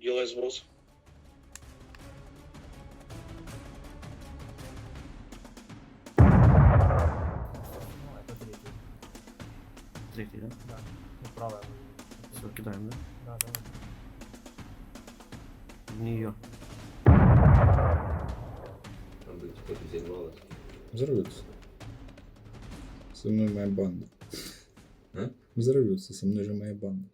Делай сброс. Это третий. Третий, да? Да. Ну, правая. Все, кидаем, да? Да, да. В нее. Там будет баллы. Взорвется. Со мной моя банда. А? Взорвется, со мной же моя банда.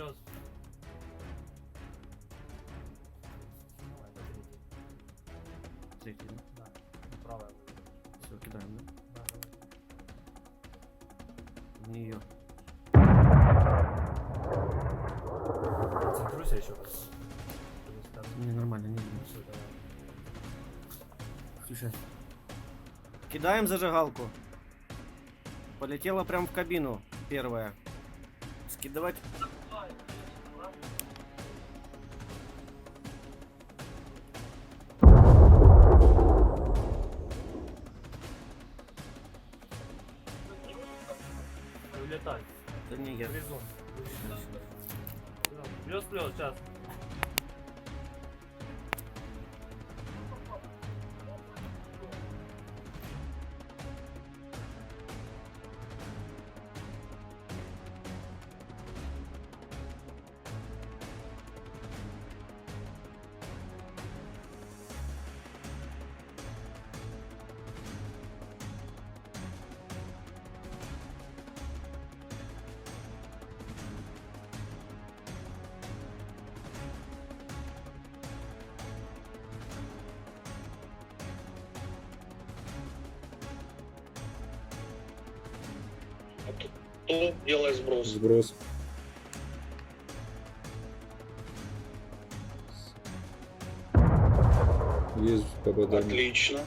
Плюс. Ну, это третий. Третий, да? Да. Правая. Все, кидаем, да? Да, да. В нее. Центруйся еще раз. Чтобы. Не, нормально, не Ну, видно. всё, давай. Включай. Кидаем зажигалку. Полетела прям в кабину первая. Скидывать. Улетай. Да не я. Горизонт. Плюс, плюс, сейчас. То делай сброс. Сброс. Есть попадание. Отлично.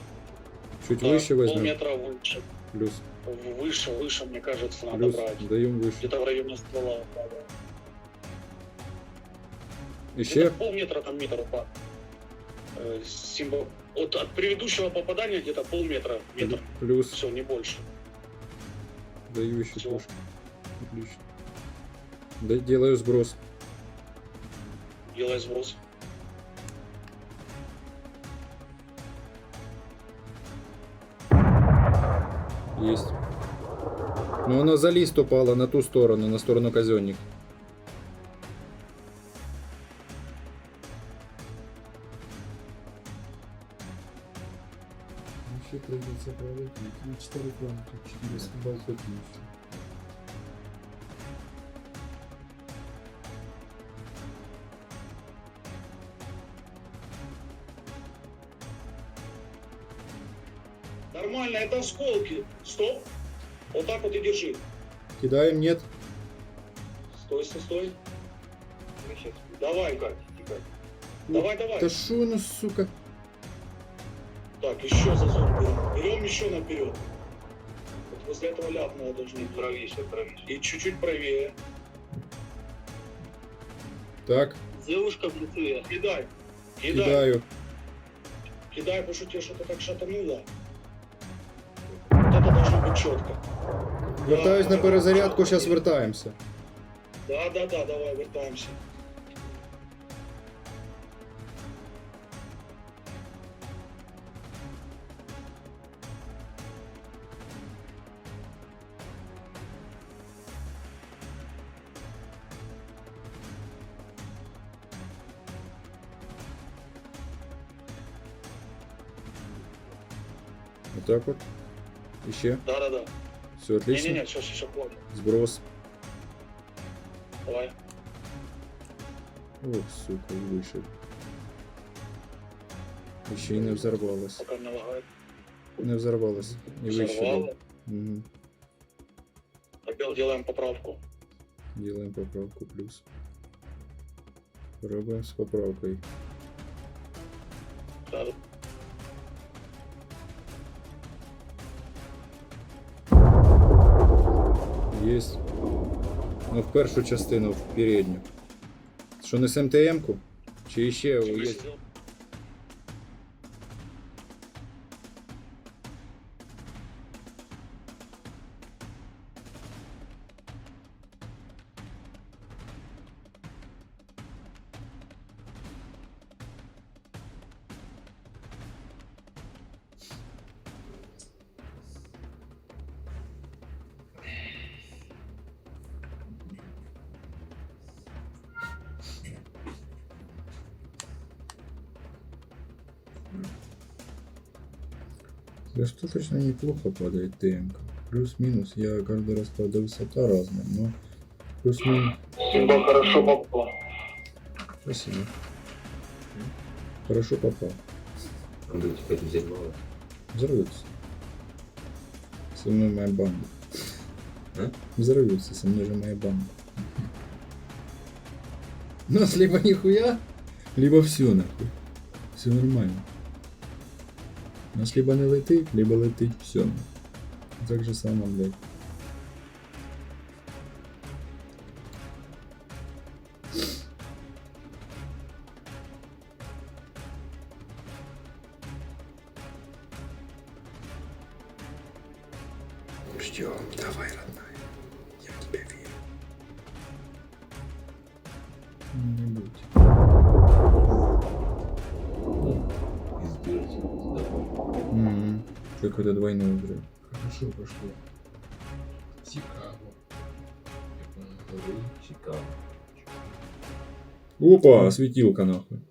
Чуть Да, выше возьмем. Полметра выше. Плюс. Выше, выше, мне кажется, надо Плюс. брать. Даем выше. Где-то в районе ствола. да, да. Еще. Полметра там метр упал. Э, символ. От, от предыдущего попадания где-то полметра метр. Плюс. Все, не больше. Даю еще тоже. Отлично. Да, делаю сброс. Делай сброс. Есть. Но она за лист упала на ту сторону, на сторону казенник. Вообще придется пролететь. Ну, 4 километра, 400 балков еще. Нормально, это осколки. Стоп. Вот так вот и держи. Кидаем, нет. Стой, стой, стой. Давай, Кать. Давай, давай. Да шо ну, сука. Так, еще зазор берем. Берем еще наперед. Вот возле этого ляпного должны быть. Правее, правее. И чуть-чуть правее. Так, Девушка в лице. Кидай. Кидай. кидаю. Кидай, потому что тебе что-то так шатануло. Вот это должно быть четко. Вертаюсь на перезарядку, сейчас вертаемся. Да, да, да, давай, вертаемся. Вот так вот. Еще. Да, да, да. Все отлично. Не-не-не, все, все, все, хватит. Сброс. Давай. Ох, сука, вышел. Еще и не взорвалось. Пока не лагает. Не взорвалось. І вище. Взорвало. Угу. Опять делаем поправку. Делаем поправку плюс. Пробуем с поправкой. Да, Есть. Ну, в першу частину, в передню. Що не МТМ-ку? Чи ще є? Достаточно неплохо падает ТМ. Плюс-минус. Я каждый раз, правда, высота разная, но плюс-минус. Симба хорошо попал. Спасибо. Хорошо попал. Будет хоть взять мало. Взорвется. Со мной моя банда. А? Взорвется, со мной же моя банда. У нас либо нихуя, либо все нахуй. Все нормально. У нас либо не летить, либо летить все. Так же само, блядь. Ждем, давай, родная. Я в тебя верю. Не будь. Какой-то двойной взрыв. Хорошо пошло. Говорить. Чикаго. Опа, светилка нахуй.